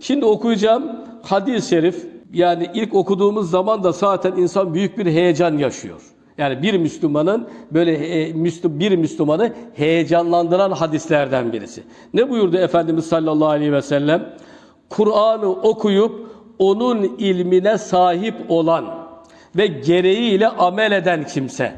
Şimdi okuyacağım hadis-i şerif yani ilk okuduğumuz zaman da zaten insan büyük bir heyecan yaşıyor. Yani bir Müslümanın böyle e, Müslü- bir Müslümanı heyecanlandıran hadislerden birisi. Ne buyurdu Efendimiz sallallahu aleyhi ve sellem? Kur'an'ı okuyup onun ilmine sahip olan ve gereğiyle amel eden kimse.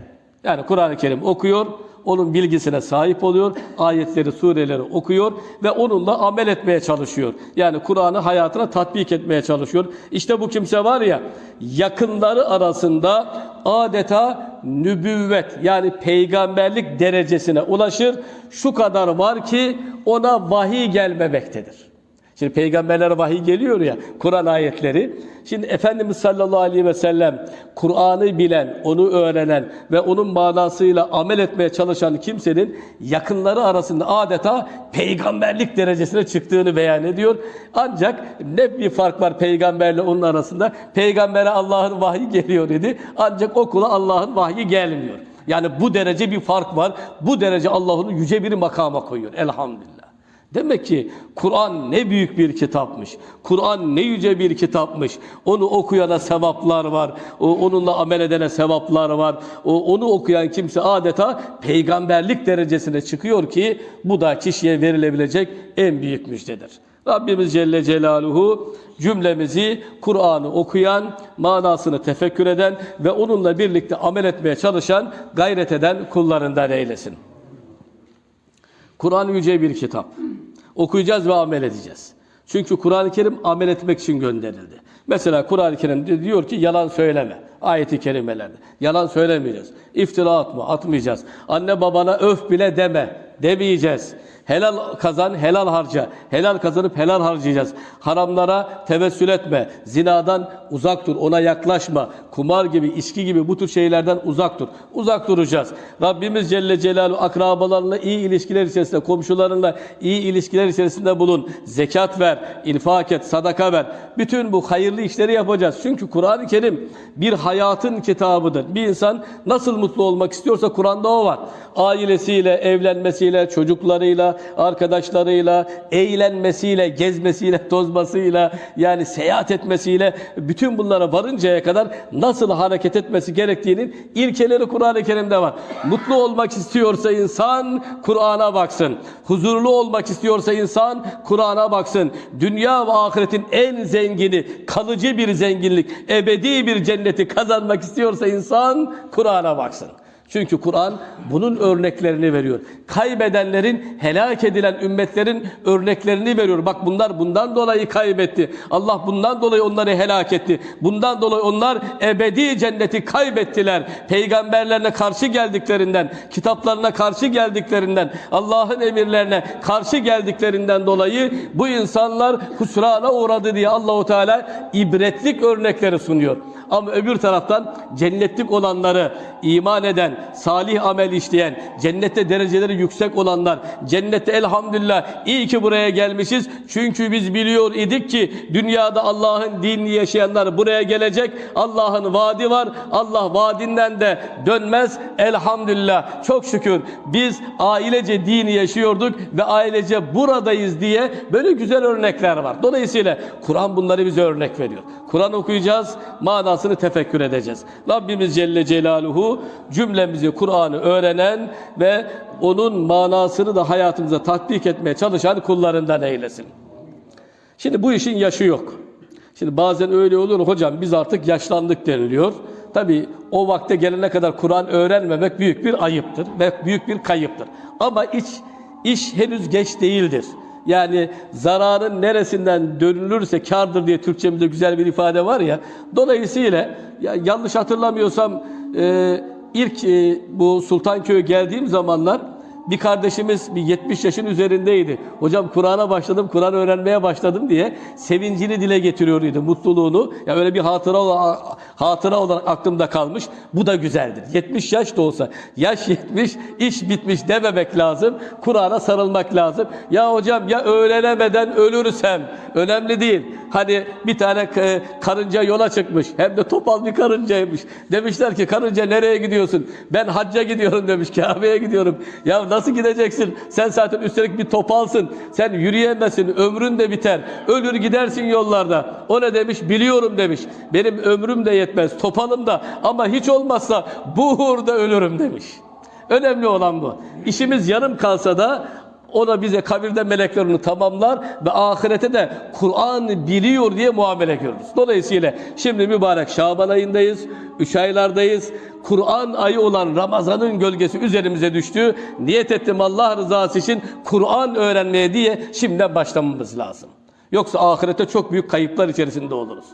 Yani Kur'an-ı Kerim okuyor, onun bilgisine sahip oluyor, ayetleri, sureleri okuyor ve onunla amel etmeye çalışıyor. Yani Kur'an'ı hayatına tatbik etmeye çalışıyor. İşte bu kimse var ya, yakınları arasında adeta nübüvvet yani peygamberlik derecesine ulaşır. Şu kadar var ki ona vahiy gelmemektedir. Şimdi peygamberlere vahiy geliyor ya, Kur'an ayetleri. Şimdi Efendimiz sallallahu aleyhi ve sellem Kur'an'ı bilen, onu öğrenen ve onun manasıyla amel etmeye çalışan kimsenin yakınları arasında adeta peygamberlik derecesine çıktığını beyan ediyor. Ancak ne bir fark var peygamberle onun arasında? Peygambere Allah'ın vahyi geliyor dedi. Ancak o kula Allah'ın vahyi gelmiyor. Yani bu derece bir fark var. Bu derece Allah onu yüce bir makama koyuyor. Elhamdülillah. Demek ki Kur'an ne büyük bir kitapmış. Kur'an ne yüce bir kitapmış. Onu okuyana sevaplar var. O, onunla amel edene sevaplar var. O, onu okuyan kimse adeta peygamberlik derecesine çıkıyor ki bu da kişiye verilebilecek en büyük müjdedir. Rabbimiz Celle Celaluhu cümlemizi Kur'an'ı okuyan, manasını tefekkür eden ve onunla birlikte amel etmeye çalışan, gayret eden kullarından eylesin. Kur'an yüce bir kitap. Okuyacağız ve amel edeceğiz. Çünkü Kur'an-ı Kerim amel etmek için gönderildi. Mesela Kur'an-ı Kerim diyor ki yalan söyleme. Ayeti kerimelerde. Yalan söylemeyeceğiz. İftira atma, atmayacağız. Anne babana öf bile deme, demeyeceğiz. Helal kazan, helal harca. Helal kazanıp helal harcayacağız. Haramlara tevessül etme. Zinadan uzak dur, ona yaklaşma. Kumar gibi, içki gibi bu tür şeylerden uzak dur. Uzak duracağız. Rabbimiz Celle Celaluhu akrabalarla iyi ilişkiler içerisinde, komşularınla iyi ilişkiler içerisinde bulun. Zekat ver, infak et, sadaka ver. Bütün bu hayırlı işleri yapacağız. Çünkü Kur'an-ı Kerim bir hayatın kitabıdır. Bir insan nasıl mutlu olmak istiyorsa Kur'an'da o var. Ailesiyle, evlenmesiyle, çocuklarıyla, arkadaşlarıyla, eğlenmesiyle, gezmesiyle, tozmasıyla, yani seyahat etmesiyle bütün bunlara varıncaya kadar nasıl hareket etmesi gerektiğinin ilkeleri Kur'an-ı Kerim'de var. Mutlu olmak istiyorsa insan Kur'an'a baksın. Huzurlu olmak istiyorsa insan Kur'an'a baksın. Dünya ve ahiretin en zengini, kalıcı bir zenginlik, ebedi bir cenneti kazanmak istiyorsa insan Kur'an'a baksın. Çünkü Kur'an bunun örneklerini veriyor. Kaybedenlerin, helak edilen ümmetlerin örneklerini veriyor. Bak bunlar bundan dolayı kaybetti. Allah bundan dolayı onları helak etti. Bundan dolayı onlar ebedi cenneti kaybettiler. Peygamberlerine karşı geldiklerinden, kitaplarına karşı geldiklerinden, Allah'ın emirlerine karşı geldiklerinden dolayı bu insanlar husrana uğradı diye Allahu Teala ibretlik örnekleri sunuyor. Ama öbür taraftan cennetlik olanları iman eden, salih amel işleyen, cennette dereceleri yüksek olanlar, cennette elhamdülillah iyi ki buraya gelmişiz. Çünkü biz biliyor idik ki dünyada Allah'ın dinini yaşayanlar buraya gelecek. Allah'ın vaadi var. Allah vaadinden de dönmez. Elhamdülillah. Çok şükür biz ailece dini yaşıyorduk ve ailece buradayız diye böyle güzel örnekler var. Dolayısıyla Kur'an bunları bize örnek veriyor. Kur'an okuyacağız, manasını tefekkür edeceğiz. Rabbimiz Celle Celaluhu cümlemizi Kur'an'ı öğrenen ve onun manasını da hayatımıza tatbik etmeye çalışan kullarından eylesin. Şimdi bu işin yaşı yok. Şimdi bazen öyle olur hocam biz artık yaşlandık deniliyor. Tabi o vakte gelene kadar Kur'an öğrenmemek büyük bir ayıptır ve büyük bir kayıptır. Ama iş, iş henüz geç değildir. Yani zararın neresinden dönülürse kardır diye Türkçemizde güzel bir ifade var ya. Dolayısıyla ya yanlış hatırlamıyorsam ilk e, bu Sultanköy'e geldiğim zamanlar bir kardeşimiz bir 70 yaşın üzerindeydi. Hocam Kur'an'a başladım, Kur'an öğrenmeye başladım diye sevincini dile getiriyordu, mutluluğunu. Ya öyle bir hatıra hatıra olarak aklımda kalmış. Bu da güzeldir. 70 yaş da olsa, yaş 70, iş bitmiş dememek lazım. Kur'an'a sarılmak lazım. Ya hocam ya öğrenemeden ölürsem önemli değil. Hani bir tane e, karınca yola çıkmış. Hem de topal bir karıncaymış. Demişler ki karınca nereye gidiyorsun? Ben hacca gidiyorum demiş. Kabe'ye gidiyorum. Ya nasıl gideceksin? Sen zaten üstelik bir topalsın. Sen yürüyemezsin. Ömrün de biter. Ölür gidersin yollarda. O ne demiş? Biliyorum demiş. Benim ömrüm de yetmez. Topalım da ama hiç olmazsa bu uğurda ölürüm demiş. Önemli olan bu. İşimiz yarım kalsa da o da bize kabirde melekler onu tamamlar ve ahirete de Kur'an biliyor diye muamele görürüz. Dolayısıyla şimdi mübarek Şaban ayındayız, üç aylardayız. Kur'an ayı olan Ramazan'ın gölgesi üzerimize düştü. Niyet ettim Allah rızası için Kur'an öğrenmeye diye şimdiden başlamamız lazım. Yoksa ahirete çok büyük kayıplar içerisinde oluruz.